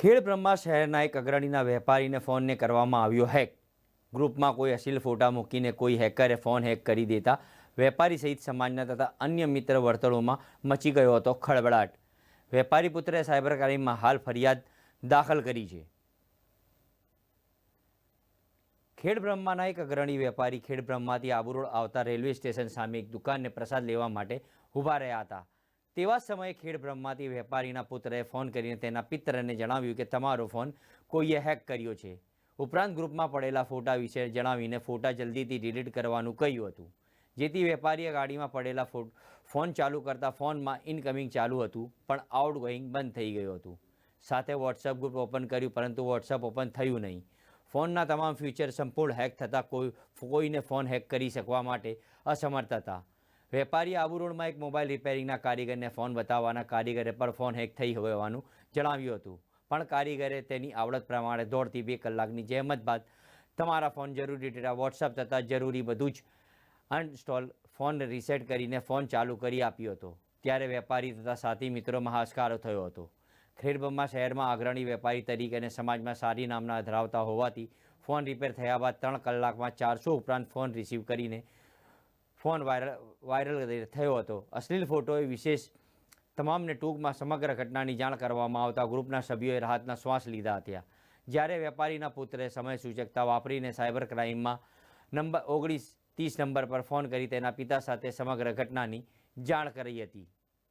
ખેડ બ્રહ્મા શહેરના એક અગ્રણીના વેપારીને ફોનને કરવામાં આવ્યો હેક. ગ્રુપમાં કોઈ અશ્લીલ ફોટા મૂકીને કોઈ હેકરે ફોન હેક કરી દેતા વેપારી સહિત સમાજના તથા અન્ય મિત્ર વર્તળોમાં મચી ગયો હતો ખળબળાટ. વેપારી પુત્રે સાયબર ક્રાઇમમાં હાલ ફરિયાદ દાખલ કરી છે. ખેડ બ્રહ્માના એક અગ્રણી વેપારી ખેડ બ્રહ્માથી આબુરોડ આવતા રેલવે સ્ટેશન સામે એક દુકાનને પ્રસાદ લેવા માટે ઊભા રહ્યા હતા. તેવા સમયે ખેડ બ્રહ્માથી વેપારીના પુત્રએ ફોન કરીને તેના પિત્રને જણાવ્યું કે તમારો ફોન કોઈએ હેક કર્યો છે. ઉપરાંત ગ્રુપમાં પડેલા ફોટા વિશે જણાવીને ફોટા જલ્દીથી ડિલીટ કરવાનું કહ્યું હતું. જેથી વેપારીએ ગાડીમાં પડેલા ફોન ચાલુ કરતા ફોનમાં ઇનકમિંગ ચાલુ હતું, પણ આઉટગોઈંગ બંધ થઈ ગયું હતું. સાથે વોટ્સઅપ ગ્રુપ ઓપન કર્યું, પરંતુ વોટ્સઅપ ઓપન થયું નહીં. ફોનના તમામ ફીચર સંપૂર્ણ હેક થતાં કોઈ, કોઈને ફોન હેક કરી શકવા માટે અસમર્થ હતા. વેપારી આબુ એક મોબાઈલ રિપેરિંગના કારીગરને ફોન બતાવવાના કારીગરે પણ ફોન હેક થઈ હોવાનું જણાવ્યું હતું. પણ કારીગરે તેની આવડત પ્રમાણે દોઢથી બે કલાકની જહેમત બાદ તમારા ફોન જરૂરી ડેટા વોટ્સઅપ તથા જરૂરી બધું જ અનસ્ટોલ ફોન રીસેટ કરીને ફોન ચાલુ કરી આપ્યો હતો. ત્યારે વેપારી તથા સાથી મિત્રોમાં હાશકારો થયો હતો. ખેડબ્રહ્મા શહેરમાં અગ્રણી વેપારી તરીકે સમાજમાં સારી નામના ધરાવતા હોવાથી ફોન રિપેર થયા બાદ ત્રણ કલાકમાં ચારસો ઉપરાંત ફોન રિસીવ કરીને ફોન વાયરલ વાયરલ થયો હતો. અશ્લીલ ફોટોએ વિશેષ તમામને ટૂંકમાં સમગ્ર ઘટનાની જાણ કરવામાં આવતા ગ્રુપના સભ્યોએ રાહતના શ્વાસ લીધા હતા. જ્યારે વેપારીના પુત્રે સમય સૂચકતા વાપરીને સાયબર ક્રાઇમમાં નંબર ઓગણીસ, ત્રીસ નંબર પર ફોન કરી તેના પિતા સાથે સમગ્ર ઘટનાની જાણ કરી હતી.